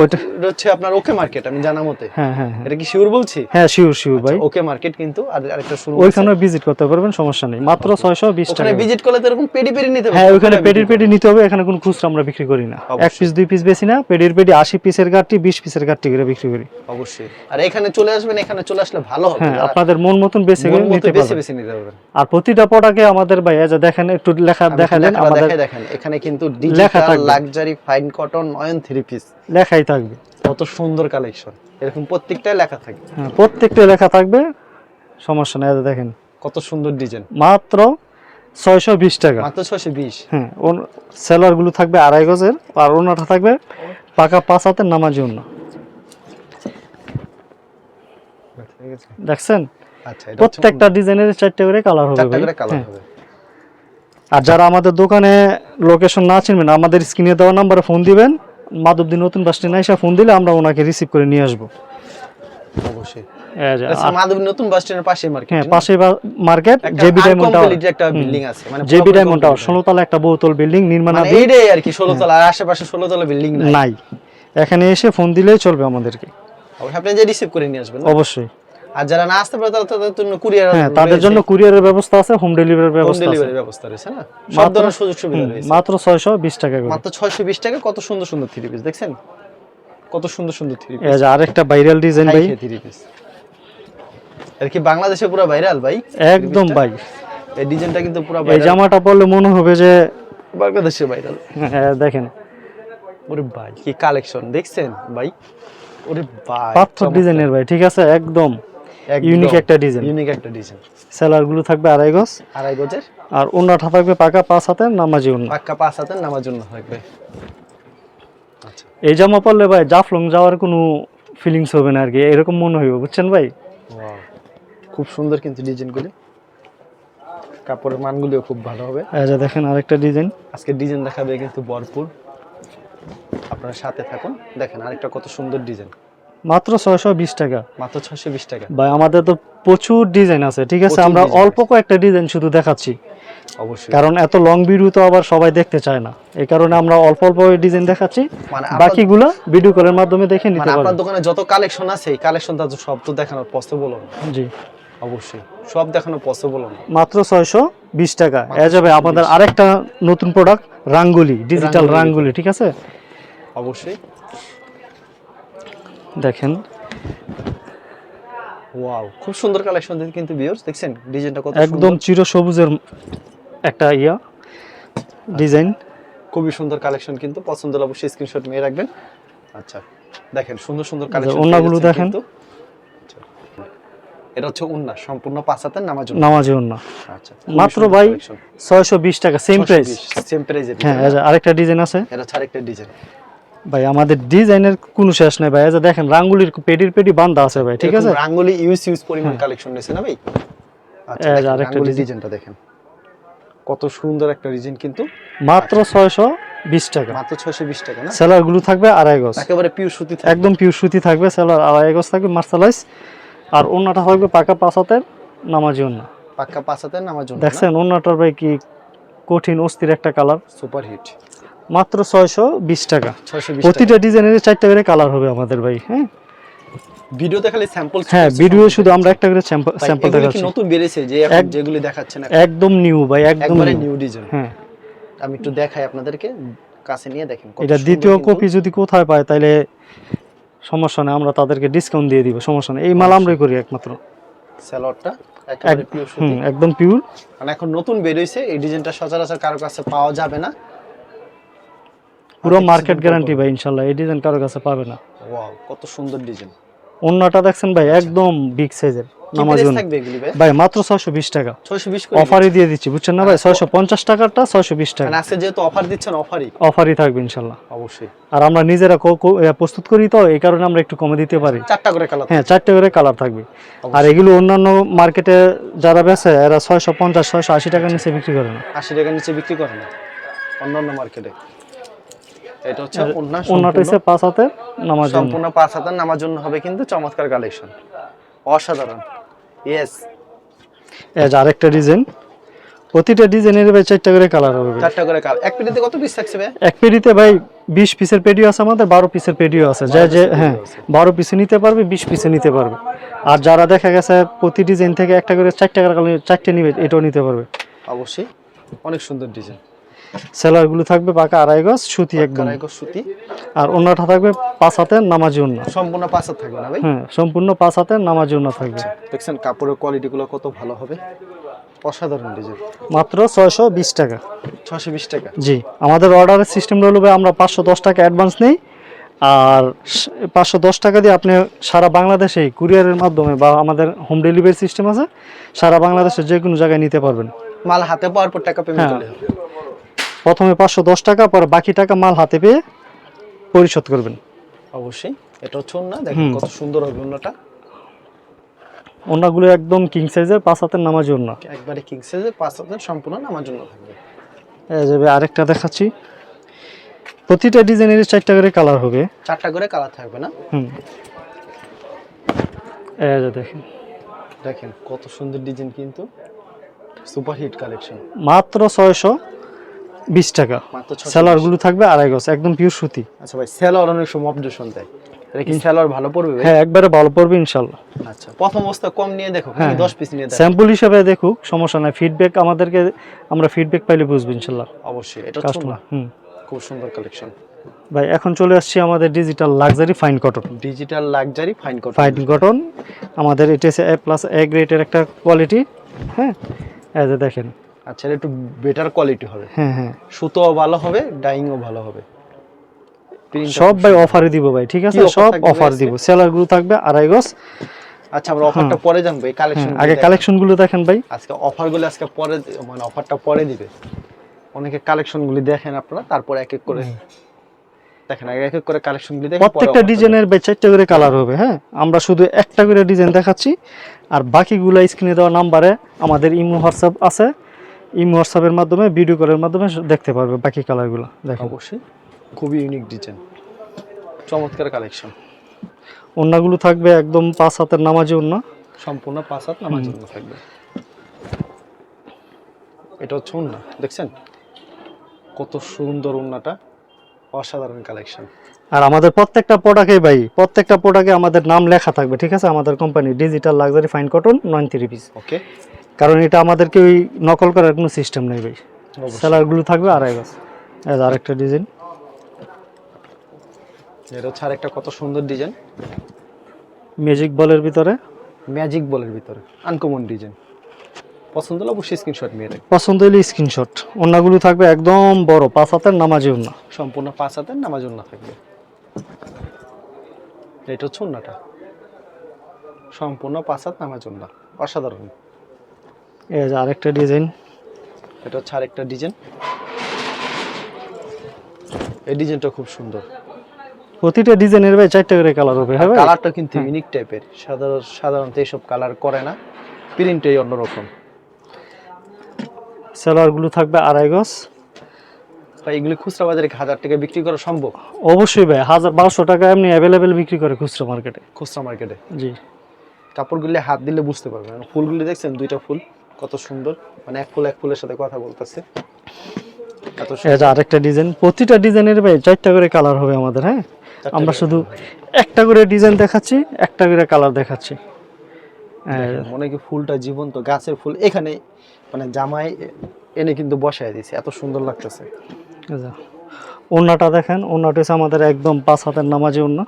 S1: ওটা হচ্ছে আপনার ওকে মার্কেট আমি জানা মতে।
S2: হ্যাঁ হ্যাঁ হ্যাঁ।
S1: এটা কি শিওর বলছি?
S2: হ্যাঁ শিওর শিওর ভাই।
S1: ওকে মার্কেট কিন্তু আর আরেকটা শোরুম
S2: ওইখানে ভিজিট করতে পারবেন সমস্যা নেই। মাত্র ছয়শো বিশ
S1: ওখানে ভিজিট করলে তো এরকম পেডি পেডি নিতে হবে।
S2: হ্যাঁ
S1: ওখানে
S2: পেডির পেডি নিতে হবে এখানে কোনো খুচরা আমরা বিক্রি করি না। এক পিস দুই পিস বেশি না পেডির পেডি আশি পিসের গাঠটি বিশ পিসের গাঠটি করে বিক্রি করি।
S1: অবশ্যই। আর এখানে চলে আসবেন এখানে চলে আসলে ভালো হবে।
S2: হ্যাঁ আপনাদের মন মতন বেছে নিতে
S1: বেছে
S2: পারবেন।
S1: বেছে নিতে পারবেন।
S2: আর প্রতিটা প্রোডাক্টে আমাদের ভাই দেখেন একটু লেখা দেখালেন আমাদের
S1: দেখেন এখানে কিন্তু
S2: লেখা digital
S1: luxury fine cotton Nayan three piece
S2: লেখাই থাকবে।
S1: কত সুন্দর কালেকশন এরকম প্রত্যেকটাই লেখা থাকে
S2: হ্যাঁ, প্রত্যেকটা লেখা থাকবে। সমস্যা নেই দেখেন।
S1: কত সুন্দর ডিজাইন
S2: মাত্র ছয়শো বিশ টাকা।
S1: মাত্র ছয়শো বিশ।
S2: হ্যাঁ সেলারগুলো থাকবে আড়াই গজের আর ওনাটা থাকবে পাকা পাঁচ হাতের নামাজি অন্য দেখছেন?
S1: আচ্ছা
S2: প্রত্যেকটা ডিজাইনের চারটে কালার।
S1: করে কালার
S2: হ্যাঁ।
S1: হবে।
S2: আর যারা আমাদের দোকানে লোকেশন না চিনবেন আমাদের স্ক্রিনে দেওয়া নাম্বারে ফোন দিবেন। মাধবদী নতুন বাস স্ট্যান্ড এসে ফোন দিলে আমরা ওনাকে রিসিভ করে নিয়ে আসব।
S1: অবশ্যই।
S2: এই যে,
S1: আচ্ছা
S2: আর-
S1: মাধবী নতুন বাস স্ট্যান্ডের পাশে মার্কেট
S2: হ্যাঁ পাশে মার্কেট জেবি ডায়মন্ড টাওয়ার
S1: একটা বিল্ডিং আছে মানে
S2: জেবি ডায়মন্ড টাওয়ার তলা একটা বহুতল বিল্ডিং
S1: মানে
S2: নির্মাণাধীন
S1: এইটাই আর কি তলা আর আশেপাশে তলা বিল্ডিং নাই।
S2: নাই। এখানে এসে ফোন দিলেই চলবে আমাদেরকে।
S1: আপনি যে রিসিভ করে নিয়ে আসবেন
S2: অবশ্যই।
S1: আর যারা না আসতে পারে তারা তাদের জন্য কুরিয়ার
S2: হ্যাঁ তাদের জন্য কুরিয়ারের ব্যবস্থা আছে হোম ডেলিভারির ব্যবস্থা আছে।
S1: ডেলিভারি ব্যবস্থা রয়েছে না? সব ধরনের সুযোগ সুবিধা রয়েছে।
S2: মাত্র ছয়শো বিশ টাকা করে।
S1: মাত্র ছয়শো বিশ টাকা কত সুন্দর সুন্দর থ্রি পিস দেখছেন? কত সুন্দর সুন্দর থ্রি
S2: এই যে আরেকটা ভাইরাল ডিজাইন ভাই।
S1: থ্রি পিস এর কি বাংলাদেশে পুরো ভাইরাল ভাই?
S2: একদম ভাই।
S1: এই ডিজাইনটা কিন্তু পুরো
S2: এই জামাটা পরলে মনে হবে যে
S1: বাংলাদেশে ভাইরাল
S2: হ্যাঁ, দেখেন।
S1: ওরে ভাই কি কালেকশন দেখছেন ভাই? ওরে ভাই
S2: পাথর ডিজাইনের ভাই ঠিক আছে? একদম। ইউনিক একটা ডিজাইন
S1: ইউনিক একটা ডিজাইন
S2: সেলারগুলো থাকবে আড়াই গজ।
S1: আড়াই গজের।
S2: আর অন্যটা থাকবে পাকা পাঁচ হাতে নামাজি অন্য
S1: পাক্কা পাঁচ হাতের নামার জন্য থাকবে। আচ্ছা।
S2: এই জামা পরলে ভাই জাফলং যাওয়ার কোনো ফিলিংস হবে না আর কি এরকম মনে হইবে বুঝছেন ভাই?
S1: খুব সুন্দর কিন্তু ডিজাইনগুলি কাপড়ের মানগুলিও খুব ভালো হবে।
S2: যে দেখেন আরেকটা ডিজাইন
S1: আজকে ডিজাইন দেখাবে কিন্তু ভরপুর। আপনারা সাথে থাকুন। দেখেন আরেকটা কত সুন্দর ডিজাইন
S2: মাত্র ছয়শো বিশ টাকা।
S1: মাত্র ছশো বিশ টাকা।
S2: ভাই আমাদের তো প্রচুর ডিজাইন আছে ঠিক আছে? আমরা অল্প কয়েকটা ডিজাইন শুধু দেখাচ্ছি।
S1: অবশ্যই।
S2: কারণ এত লং ভিডিও তো আবার সবাই দেখতে চায় না। এই কারণে আমরা অল্প অল্প ডিজাইন দেখাচ্ছি।
S1: মানে
S2: বাকিগুলা ভিডিও কলের মাধ্যমে দেখে নিতে
S1: মানে আপনার দোকানে যত কালেকশন আছে এই কালেকশনটা তো সব তো দেখানো পসিবল না।
S2: জি।
S1: অবশ্যই। সব দেখানো পসিবল না।
S2: মাত্র ছয়শো বিশ টাকা।
S1: মাত্র
S2: এ যাবে আমাদের আরেকটা নতুন প্রোডাক্ট রাঙ্গুলি ডিজিটাল।
S1: রাঙ্গুলি
S2: ঠিক আছে?
S1: অবশ্যই।
S2: দেখেন।
S1: ওয়াও খুব সুন্দর কালেকশন কিন্তু ভিউয়ার্স দেখছেন? ডিজাইনটা কত
S2: একদম
S1: সুন্দর।
S2: চির সবুজের একটা ইয়া ডিজাইন
S1: খুবই সুন্দর কালেকশন কিন্তু পছন্দ হলে অবশ্যই স্ক্রিনশট নিয়ে রাখবেন। আচ্ছা দেখেন সুন্দর সুন্দর কালেকশন
S2: ওড়নাগুলো দেখেন।
S1: তো এটা হচ্ছে উন্না সম্পূর্ণ পাঁচ হাতের নামার জন্য
S2: নামাজি না
S1: আচ্ছা
S2: মাত্র ভাই ছয়শো বিশ টাকা সেম প্রাইস
S1: সেম প্রাইসে
S2: হ্যাঁ আরেকটা ডিজাইন আছে।
S1: এটা আরেকটা ডিজাইন
S2: ভাই আমাদের ডিজাইনের কোনো শেষ নেই ভাই। যে দেখেন রাঙ্গুলির পেডির পেডি বান্ধা আছে ভাই ঠিক আছে?
S1: রাঙ্গুলি ইউজ ইউজ পরিমাণ কালেকশন নিয়েছে না ভাই? আচ্ছা
S2: আরেকটা
S1: রাঙ্গুলি ডিজাইনটা দেখেন। কত সুন্দর একটা ডিজাইন কিন্তু।
S2: মাত্র ছয়শো বিশ টাকা।
S1: মাত্র 620 টাকা না?
S2: সেলারগুলো থাকবে আড়াই গজ।
S1: একেবারে পিওর সুতি থাকে
S2: একদম পিওর সুতি থাকবে সেলার আড়াই গজ থাকবে মার্শালাইজ আর অন্যটা থাকবে পাকা পাঁচ হাতের নামাজি অন্য
S1: পাক্কা পাঁচ হাতের নামার জন্য
S2: দেখছেন অন্যটার ভাই কি কঠিন অস্থির একটা কালার
S1: সুপার হিট
S2: মাত্র ছয়শো বিশ টাকা। প্রতিটা ডিজাইনের চারটা করে কালার হবে আমাদের ভাই হ্যাঁ?
S1: ভিডিওতে খালি স্যাম্পল
S2: হ্যাঁ ভিডিও শুধু আমরা একটা করে স্যাম্পল
S1: এগুলি
S2: দেখাচ্ছি।
S1: নতুন বেরিয়েছে যে যেগুলি দেখাচ্ছেন
S2: একদম নিউ ভাই একদম
S1: নিউ ডিজাইন
S2: হ্যাঁ।
S1: আমি একটু দেখাই আপনাদেরকে কাছে নিয়ে দেখেন
S2: এটা দ্বিতীয় কপি যদি কোথায় পায় তাহলে সমস্যা নেই আমরা তাদেরকে ডিসকাউন্ট দিয়ে দিব সমস্যা নেই। এই মাল আমরাই করি একমাত্র।
S1: পিওর
S2: একদম পিওর
S1: এখন নতুন বেরিয়েছে এই ডিজাইনটা সচরাচর কারও কাছে পাওয়া যাবে না।
S2: পুরো মার্কেট গ্যারান্টি ভাই ইনশাল্লাহ। এই ডিজাইন কারও কাছে পাবে না।
S1: ওয়াও কত সুন্দর ডিজাইন
S2: অন্যটা দেখছেন ভাই একদম বিগ সাইজের
S1: ভাই?
S2: মাত্র ছয়শো বিশ টাকা।
S1: 620 করে
S2: অফারই দিয়ে দিচ্ছি বুঝছেন না ভাই? ছয়শো পঞ্চাশ টাকারটা টাকা।
S1: মানে আজকে যেহেতু অফার দিচ্ছেন অফারই
S2: অফারই থাকবে ইনশাল্লাহ।
S1: অবশ্যই।
S2: আর আমরা নিজেরা প্রস্তুত করি তো এই কারণে আমরা একটু কমে দিতে পারি।
S1: চারটা করে কালার
S2: হ্যাঁ চারটে করে কালার থাকবে। আর এগুলো অন্যান্য মার্কেটে যারা বেচে এরা ছয়শো পঞ্চাশ ছয়শো আশি টাকার নিচে বিক্রি করে না।
S1: আশি টাকার নিচে বিক্রি করে না। অন্যান্য মার্কেটে এটা হচ্ছে অন্য
S2: অন্যটা হচ্ছে পাঁচ হাতে নামাজ জন্য।
S1: সম্পূর্ণ পাঁচ হাজার নামার জন্য হবে কিন্তু চমৎকার কালেকশন অসাধারণ। ইয়েস
S2: যে আরেকটা ডিজাইন প্রতিটা ডিজাইনের ভাই চারটা করে কালার হবে
S1: চারটা করে কালার এক পেটিতে কত পিস থাকছে ভাই?
S2: এক পেডিতে ভাই বিশ পিসের পেডিও আছে আমাদের বারো পিসের পেডিও আছে। যে যে হ্যাঁ
S1: পেডিও আছে।
S2: বারো পিসে নিতে পারবে বিশ পিসে নিতে পারবে। আর যারা দেখা গেছে প্রতি ডিজাইন থেকে একটা করে চারটা করে চারটে নিবে এটাও নিতে পারবে।
S1: অবশ্যই। অনেক সুন্দর ডিজাইন
S2: সেলারগুলো থাকবে পাকা আড়াই গজ সুতি একদম।
S1: সুতি।
S2: আর অন্যটা থাকবে পাঁচ হাতের নামাজি
S1: সম্পূর্ণ পাঁচ হাত থাকবে না ভাই?
S2: হ্যাঁ সম্পূর্ণ পাঁচ হাতের নামাজি থাকবে।
S1: দেখছেন কাপড়ের কোয়ালিটি গুলো কত ভালো হবে। অসাধারণ ডিজাইন
S2: মাত্র ছয়শো বিশ টাকা।
S1: ছশো বিশ টাকা।
S2: জি আমাদের অর্ডারের সিস্টেম হলো ভাই আমরা পাঁচশো দশ টাকা অ্যাডভান্স নেই। আর পাঁচশো দশ টাকা দিয়ে আপনি সারা বাংলাদেশে কুরিয়ারের মাধ্যমে বা আমাদের হোম ডেলিভারি সিস্টেম আছে সারা বাংলাদেশে যে কোনো জায়গায় নিতে পারবেন।
S1: মাল হাতে পাওয়ার পর টাকা পেমেন্ট। করলে হবে।
S2: প্রথমে পাঁচশো দশ টাকা পরে বাকি টাকা মাল হাতে পেয়ে পরিশোধ করবেন।
S1: অবশ্যই এটা হচ্ছে না দেখেন কত সুন্দর হবে অন্যটা
S2: অন্যগুলো একদম কিং সাইজের পাঁচ হাতের নামাজি অন্য
S1: একবারে কিং সাইজে পাঁচ হাজার সম্পূর্ণ নামার জন্য থাকবে।
S2: এই যে ভাই আরেকটা দেখাচ্ছি। প্রতিটা ডিজাইনের চারটা করে কালার হবে।
S1: চারটা করে কালার থাকবে না?
S2: হুম। এই যে দেখেন।
S1: দেখেন কত সুন্দর ডিজাইন কিন্তু। সুপার হিট কালেকশন
S2: মাত্র ছয়শো। বিশ টাকা। সেলারগুলো থাকবে আড়াই গজ একদম পিওর সুতি।
S1: আচ্ছা ভাই সেলর অনেক সময় অবজেশন দেয়। ভালো পড়বে
S2: হ্যাঁ একবারে ভালো পড়বে ইনশাল্লাহ।
S1: আচ্ছা প্রথম অবস্থা কম নিয়ে দেখো
S2: হ্যাঁ,
S1: দশ পিস নিয়ে দেখো।
S2: স্যাম্পল হিসেবে দেখুক সমস্যা নাই। ফিডব্যাক আমাদেরকে আমরা ফিডব্যাক পাইলে বুঝব ইনশাল্লাহ।
S1: অবশ্যই এটা
S2: হুম।
S1: খুব সুন্দর কালেকশন
S2: ভাই এখন চলে আসছি আমাদের digital luxury fine cotton
S1: digital luxury fine cotton
S2: fine cotton আমাদের এটা এ প্লাস এ গ্রেডের একটা কোয়ালিটি হ্যাঁ? এই যে দেখেন
S1: আচ্ছা একটু বেটার কোয়ালিটি হবে।
S2: হ্যাঁ হ্যাঁ।
S1: সুতোও ভালো হবে ডাইংও ভালো হবে।
S2: সব ভাই। অফারে দিব ভাই ঠিক আছে? সব অফার দিব। সেলারগুলো থাকবে আড়াই গজ।
S1: আচ্ছা আমরা অফারটা পরে জানব এই কালেকশন
S2: হ্যাঁ, আগে কালেকশনগুলো দেখেন ভাই।
S1: আজকে অফারগুলো আজকে পরে মানে অফারটা পরে দিবে। অনেকে কালেকশন গুলি দেখেন আপনারা তারপর এক এক করে দেখেন আগে এক এক করে কালেকশনগুলি দেখেন
S2: প্রত্যেকটা ডিজাইনের ভাই চারটা করে কালার হবে হ্যাঁ? আমরা শুধু একটা করে ডিজাইন দেখাচ্ছি আর বাকিগুলো স্ক্রিনে দেওয়া নাম্বারে আমাদের ইমো হোয়াটসঅ্যাপ আছে। ইমো হোয়াটসঅ্যাপের মাধ্যমে ভিডিও কলের মাধ্যমে দেখতে পারবে বাকি কালারগুলো দেখো
S1: অবশ্যই। খুবই ইউনিক ডিজাইন চমৎকার কালেকশন
S2: ওন্নাগুলো থাকবে একদম পাঁচ হাতের নামাজি ওন্না
S1: সম্পূর্ণ পাঁচ হাত নামার জন্য থাকবে। এটা হচ্ছে উন্না দেখছেন? কত সুন্দর উন্নাটা অসাধারণ কালেকশন
S2: আর আমাদের প্রত্যেকটা প্রোডাক্টে ভাই প্রত্যেকটা প্রোডাক্টে আমাদের নাম লেখা থাকবে ঠিক আছে? আমাদের company digital luxury fine cotton Nayan three piece
S1: okay
S2: কারণ এটা আমাদেরকে ওই নকল করার কোনো সিস্টেম নেই ভাই। সেলারগুলো থাকবে আড়াই গাছ আরেকটা ডিজাইন
S1: এটা হচ্ছে আরেকটা কত সুন্দর ডিজাইন
S2: ম্যাজিক বলের ভিতরে।
S1: ম্যাজিক বলের ভিতরে। আনকমন ডিজাইন পছন্দ হলে অবশ্যই স্ক্রিনশট নিয়ে রাখবেন।
S2: পছন্দ হলে স্ক্রিনশট ওন্নাগুলো থাকবে একদম বড় পাঁচ হাতের নামাজি ওন্না
S1: সম্পূর্ণ পাঁচ হাতের নামাজ উন্না থাকবে। এটা হচ্ছে উন্নাটা সম্পূর্ণ পাঁচ হাত নামাজ উন্না অসাধারণ।
S2: এই যে আরেকটা ডিজাইন।
S1: এটা হচ্ছে আরেকটা ডিজাইন। এই ডিজাইনটা খুব সুন্দর।
S2: প্রতিটা ডিজাইনের ভাই চারটে করে কালার হবে হ্যাঁ
S1: কালারটা কিন্তু ইউনিক টাইপের সাধারণ সাধারণত এইসব কালার করে না। প্রিন্টটাই অন্যরকম।
S2: সেলারগুলো থাকবে আড়াই গজ।
S1: ভাই এগুলি খুচরা বাজারে হাজার টাকা বিক্রি করা সম্ভব?
S2: অবশ্যই ভাই হাজার বারোশো টাকা এমনি অ্যাভেলেবেল বিক্রি করে খুচরা মার্কেটে
S1: খুচরা মার্কেটে
S2: জি।
S1: কাপড়গুলি হাত দিলে বুঝতে পারবেন। ফুলগুলি দেখছেন? দুইটা ফুল। কত সুন্দর। মানে এক ফুল এক ফুলের সাথে কথা বলতেছে। এত
S2: এই আরেকটা ডিজাইন প্রতিটা ডিজাইনের ভাই চারটা করে কালার হবে আমাদের হ্যাঁ? আমরা শুধু একটা করে ডিজাইন দেখাচ্ছি একটা করে কালার দেখাচ্ছি।
S1: মনে কি ফুলটা জীবন্ত গাছের ফুল এখানে মানে জামাই এনে কিন্তু বসায় দিয়েছে এত সুন্দর লাগতেছে।
S2: এই দেখেন ওন্নাটা হচ্ছে আমাদের একদম পাঁচ হাতের নামাজি ওন্না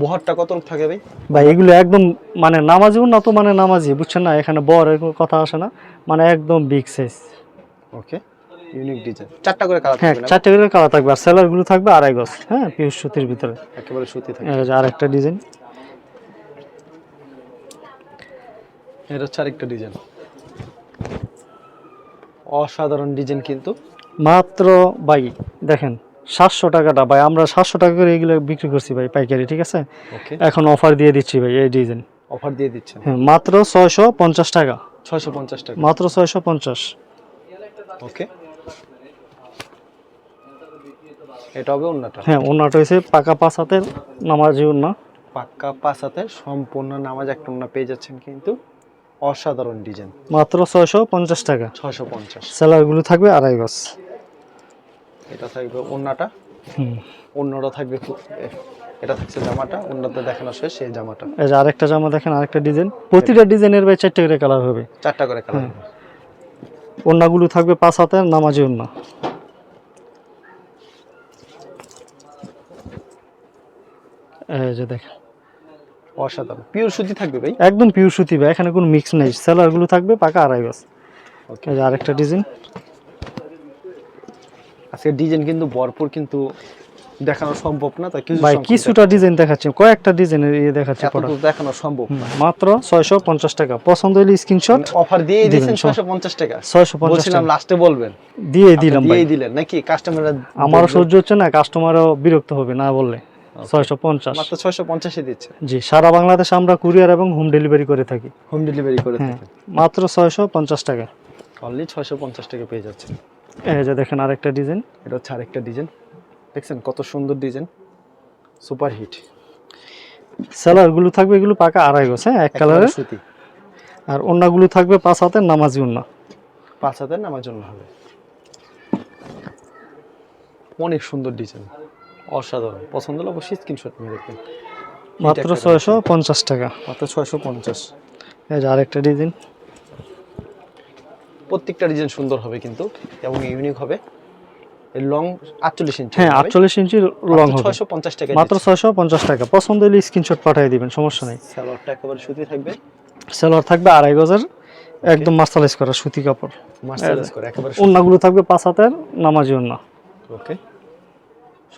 S1: বহরটা কত থাকে ভাই?
S2: ভাই এগুলো একদম মানে নামাজি ওন্না তো মানে নামাজি বুঝছেন না? এখানে বর কথা আসে না। মানে একদম big size
S1: okay unique design চারটা করে কালার
S2: হ্যাঁ
S1: থাকবে না?
S2: চারটে করে কালার থাকবে। আর সেলারগুলো থাকবে আড়াই গজ হ্যাঁ পিউর সুতির ভিতরে।
S1: একেবারে সুতি থাকে
S2: এই যে আরেকটা ডিজাইন
S1: এটা হচ্ছে আরেকটা ডিজাইন অসাধারণ ডিজাইন কিন্তু।
S2: মাত্র বাই দেখেন সাতশো টাকাটা ভাই আমরা সাতশো টাকা করে এগুলো বিক্রি করছি ভাই পাইকারি ঠিক আছে? এখন অফার দিয়ে দিচ্ছি ভাই এই ডিজাইন।
S1: অফার দিয়ে দিচ্ছেন?
S2: হ্যাঁ মাত্র ছয়শো পঞ্চাশ টাকা।
S1: ছয়শো পঞ্চাশ টাকা।
S2: মাত্র ছয়শো পঞ্চাশ।
S1: ওকে এটা হবে অন্যটা
S2: হ্যাঁ ওনাটা হয়েছে পাকা পাঁচ হাতের নামাজি ওনা
S1: পাক্কা পাঁচ হাতে সম্পূর্ণ নামাজ একটা ওনা পেয়ে যাচ্ছেন কিন্তু অসাধারণ ডিজাইন।
S2: মাত্র ছয়শো পঞ্চাশ টাকা।
S1: ছয়শো পঞ্চাশ।
S2: সেলারগুলো থাকবে আড়াই গজ।
S1: এটা থাকবে অন্যটা অন্যটা থাকবে এটা থাকছে জামাটা। অন্যটা দেখানো শেষ সেই জামাটা।
S2: এই যে আরেকটা জামা দেখেন আরেকটা ডিজাইন। প্রতিটা ডিজাইনের ভাই চারটে করে কালার হবে।
S1: চারটা করে কালার
S2: ওন্নাগুলো থাকবে পাঁচ হাতের নামাজি ওন্না এই যে দেখেন।
S1: অসাধারণ। পিওর সুতি থাকবে ভাই?
S2: একদম পিওর সুতি ভাই এখানে কোনো মিক্স নেই। সেলারগুলো থাকবে পাকা আড়াই গজ।
S1: ওকে
S2: এই যে আরেকটা ডিজাইন।
S1: আজকে ডিজাইন কিন্তু ভরপুর কিন্তু দেখানো সম্ভব না তাই কিছু
S2: ভাই কিছুটা ডিজাইন দেখাচ্ছি কয়েকটা ডিজাইনের ইয়ে দেখাচ্ছি
S1: দেখানো সম্ভব। না
S2: মাত্র ছয়শো পঞ্চাশ টাকা। পছন্দ হলে স্ক্রিনশট
S1: অফার দিয়ে
S2: দিবেন,
S1: দিয়েছেন
S2: সব।
S1: ছয়শো পঞ্চাশ টাকা।
S2: ছয়শো পঞ্চাশ
S1: বলছিলাম
S2: টাকা
S1: লাস্টে বলবেন।
S2: দিয়ে দিলাম ভাই।
S1: দিয়েই দিলেন। নাকি কাস্টমাররা
S2: আমারও সহ্য হচ্ছে না কাস্টমারও বিরক্ত হবে না বললে। ছয়শো পঞ্চাশ।
S1: মাত্র ছয়শো পঞ্চাশে দিচ্ছে।
S2: জি সারা বাংলাদেশে আমরা কুরিয়ার এবং হোম ডেলিভারি করে থাকি।
S1: হোম ডেলিভারি করে
S2: হ্যাঁ
S1: থাকেন।
S2: মাত্র ছয়শো পঞ্চাশ টাকা।
S1: অনলি ছয়শো পঞ্চাশ টাকা পেয়ে যাচ্ছেন।
S2: এই যে দেখেন আরেকটা ডিজাইন।
S1: এটা হচ্ছে আরেকটা ডিজাইন। দেখছেন কত সুন্দর ডিজাইন। Super hit.
S2: সেলারগুলো থাকবে এগুলো পাকা আড়াই গজ হ্যাঁ এক কালারের।
S1: সুতি।
S2: আর অন্যগুলো থাকবে পাঁচ হাতের নামাজি ওন্না।
S1: পাঁচ হাজার নামার জন্য হবে। অনেক সুন্দর ডিজাইন। অসাধারণ। পছন্দ হলে অবশ্যই স্ক্রিনশট নিয়ে রাখবেন
S2: মাত্র ছয়শো পঞ্চাশ টাকা।
S1: মাত্র ছয়শো পঞ্চাশ।
S2: এই যে আরেকটা ডিজাইন।
S1: প্রত্যেকটা ডিজাইন সুন্দর হবে কিন্তু এবং ইউনিক হবে। লং আটচল্লিশ ইঞ্চি
S2: হ্যাঁ আটচল্লিশ ইঞ্চি লং হবে।
S1: ছয়শো পঞ্চাশ টাকা
S2: মাত্র ছয়শো পঞ্চাশ টাকা। পছন্দ হলে স্ক্রিনশট পাঠিয়ে দিবেন সমস্যা নেই।
S1: স্যালোয়ারটা একেবারে সুতি থাকবে।
S2: সেলোয়ার থাকবে আড়াই গজের একদম মার্শালাইজ করা সুতি কাপড়।
S1: মার্সেলাইজ করে একেবারে
S2: ওন্নাগুলো থাকবে পাঁচ হাতের নামাজি ওন্না
S1: ওকে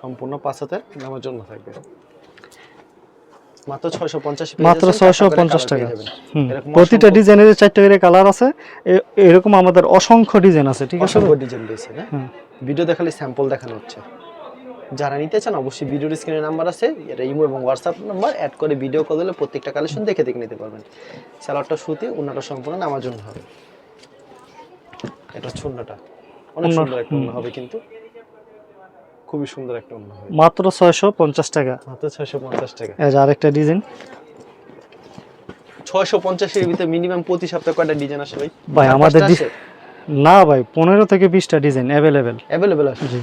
S1: সম্পূর্ণ পাঁচ হাতে নামার জন্য থাকবে। মাত্র ছয়শো পঞ্চাশ
S2: মাত্র ছয়শো পঞ্চাশ টাকা। প্রতিটা ডিজাইনের চারটে করে কালার আছে। এরকম আমাদের অসংখ্য ডিজাইন আছে ঠিক আছে?
S1: অসংখ্য ডিজাইন রয়েছে না? ভিডিও দেখালে স্যাম্পল দেখানো হচ্ছে। যারা নিতে চান অবশ্যই ভিডিওর স্ক্রিনে নাম্বার আছে এটা ইমো এবং হোয়াটসঅ্যাপ নাম্বার অ্যাড করে ভিডিও কল দিলে প্রত্যেকটা কালেকশন দেখে দেখে নিতে পারবেন। স্যালাডটা সুতি উন্নাটা সম্পূর্ণ নামার জন্য হবে। এটা হচ্ছে অনেক সুন্দর একটা হবে কিন্তু। খুবই সুন্দর একটা উন্না হবে
S2: মাত্র ছয়শো পঞ্চাশ টাকা।
S1: মাত্র ছয়শো পঞ্চাশ টাকা।
S2: এই যে আরেকটা ডিজাইন।
S1: ছয়শো পঞ্চাশের ভিতরে মিনিমাম প্রতি সপ্তাহে কয়টা ডিজাইন আসে ভাই?
S2: ভাই আমাদের না ভাই পনেরো থেকে বিশটা ডিজাইন অ্যাভেলেবেল
S1: অ্যাভেলেবেল আছে
S2: জি।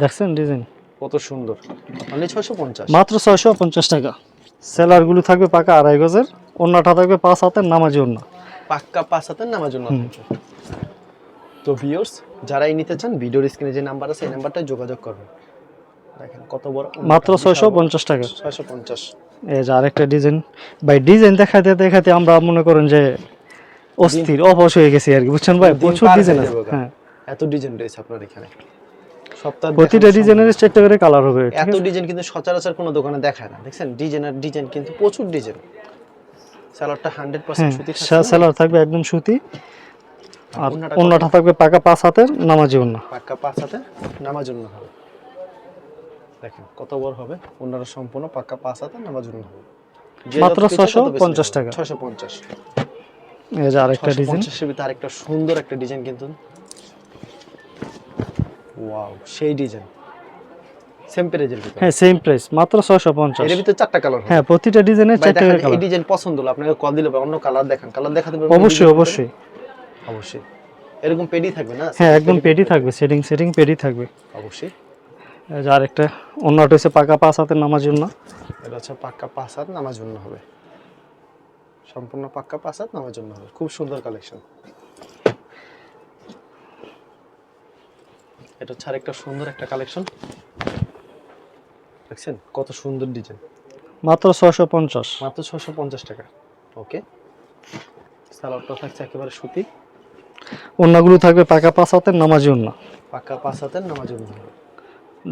S2: দেখছেন ডিজাইন?
S1: কত সুন্দর। মানে ছয়শো পঞ্চাশ।
S2: মাত্র ছয়শো পঞ্চাশ টাকা। সেলারগুলো থাকবে পাকা আড়াই গজের ওন্নাটা থাকবে পাঁচ হাতের নামাজি ওন্না
S1: পাক্কা পাঁচ হাতের জন্য থাকবে। তো ভিউয়ার্স যারাই নিতে চান ভিডিওর স্ক্রিনে যে নাম্বার আছে এই নাম্বারটায় যোগাযোগ করবেন। দেখেন কত বড়
S2: মাত্র ছয়শো পঞ্চাশ টাকা।
S1: ছয়শো পঞ্চাশ।
S2: এই যে আরেকটা ডিজাইন ভাই ডিজাইন দেখাতে দেখাতে আমরা মনে করেন যে অস্থির অবশ হয়ে গেছি আর কি বুঝছেন ভাই? প্রচুর ডিজাইন আছে। হ্যাঁ।
S1: এত ডিজাইন রয়েছে আপনার এখানে। সপ্তাহ
S2: প্রতিটা ডিজাইনের চারটে করে কালার হবে
S1: এত ডিজাইন কিন্তু সচরাচর কোনো দোকানে দেখায় না দেখছেন? ডিজাইন আর ডিজাইন কিন্তু প্রচুর ডিজাইন স্যালাডটা হান্ড্রেড পার্সেন্ট সুতি থাকছে
S2: থাকবে একদম সুতি। আর অন্যটা থাকবে পাকা পাঁচ হাতের নামাজি ওন্না
S1: পাক্কা পাঁচ হাতে নামার জন্য হবে। দেখেন কত বড় হবে? ওনারা সম্পূর্ণ পাক্কা পাঁচ হাতে নামার জন্য হবে।
S2: মাত্র 650
S1: বেশি
S2: টাকা।
S1: হবে। 650
S2: এই যে আরেকটা ডিজাইন
S1: 650 আরেকটা সুন্দর একটা ডিজাইন কিন্তু। ওয়াও সেই ডিজাইন সেম ভিতরে।
S2: হ্যাঁ সেম প্রাইস মাত্র ছয়শো পঞ্চাশ।
S1: এর ভিতরে চারটা কালার
S2: হ্যাঁ প্রতিটা
S1: এই ডিজাইন পছন্দ হলো। আপনাকে কল দিলে বা অন্য কালার দেখান। কালার দেখাতে পারবেন
S2: অবশ্যই অবশ্যই।
S1: অবশ্যই। এরকম পেডি থাকবে না?
S2: হ্যাঁ একদম পেডি থাকবে সেটিং সেটিং পেডি থাকবে।
S1: অবশ্যই।
S2: যে আরেকটা অন্যটা হচ্ছে পাকা পাঁচ হাতের নামার জন্য।
S1: এটা হচ্ছে পাক্কা পাঁচ হাত নামার জন্য হবে। সম্পূর্ণ পাক্কা পাঁচ হাত নামার জন্য হবে। খুব সুন্দর কালেকশন এটা হচ্ছে আরেকটা সুন্দর একটা কালেকশন দেখছেন? কত সুন্দর ডিজাইন
S2: মাত্র ছয়শো পঞ্চাশ।
S1: মাত্র ছশো পঞ্চাশ টাকা। ওকে সালোয়ারটা থাকছে একেবারে সুতি।
S2: অন্যগুলো থাকবে পাকা পাঁচ হাতের নামাজি অন্য।
S1: পাকা পাঁচ হাতের নামাজ হবে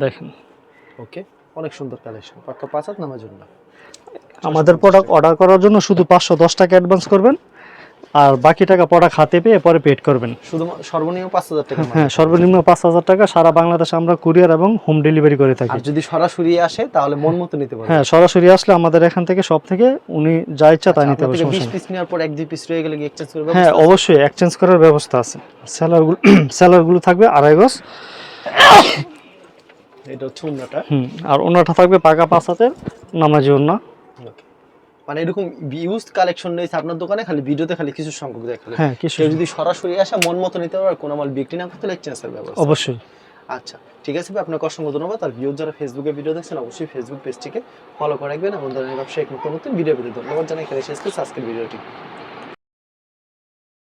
S2: দেখেন।
S1: ওকে অনেক সুন্দর কালেকশন পাকা পাঁচ হাত নামাজ জন্য
S2: আমাদের প্রোডাক্ট অর্ডার করার জন্য শুধু পাঁচশো দশ টাকা অ্যাডভান্স করবেন। আর বাকি টাকা প্রোডাক্ট হাতে পেয়ে পরে পেড করবেন।
S1: শুধু সর্বনিম্ন পাঁচ হাজার টাকা
S2: হ্যাঁ সর্বনিম্ন পাঁচ হাজার টাকা সারা বাংলাদেশে আমরা কুরিয়ার এবং হোম ডেলিভারি করে থাকি।
S1: যদি সরাসরি আসে তাহলে মন মতো নিতে পারবে
S2: হ্যাঁ সরাসরি আসলে আমাদের এখান থেকে সব থেকে উনি যা ইচ্ছা তাই নিতে
S1: আপনার
S2: পারবে
S1: থেকে
S2: সমস্যা
S1: 20
S2: নেই।
S1: পিস নেওয়ার পর এক দুই পিস রয়ে গেলে এক্সচেঞ্জ করবে
S2: হ্যাঁ অবশ্যই এক্সচেঞ্জ করার ব্যবস্থা আছে। স্যালারগুলো স্যালারগুলো [COUGHS] থাকবে আড়াই গজ। [COUGHS]
S1: এটা হচ্ছে অন্যটা
S2: হুম আর অন্যটা থাকবে পাকা পাঁচ হাতের নামাজি
S1: Okay. মানে এরকম ইউজ কালেকশন আপনার দোকানে খালি ভিডিওতে খালি কিছু সংখ্যক দেখালে।
S2: হ্যাঁ
S1: কেউ যদি সরাসরি আসে মন মতো নিতে পারে আর কোনো মাল বিক্রি না করতে এক্সচেঞ্জের ব্যবস্থা।
S2: অবশ্যই।
S1: আচ্ছা ঠিক আছে ভাই, আপনাকে অসংখ্য ধন্যবাদ। আর ভিউ যারা ফেসবুকে ভিডিও দেখছেন অবশ্যই ফেসবুক পেজটিকে ফলো করে রাখবেন। এবং ধরনের ব্যবসায়িক নতুন নতুন ভিডিও পেতে ধন্যবাদ জানাই। এখানে শেষ করছি আজকের ভিডিওটি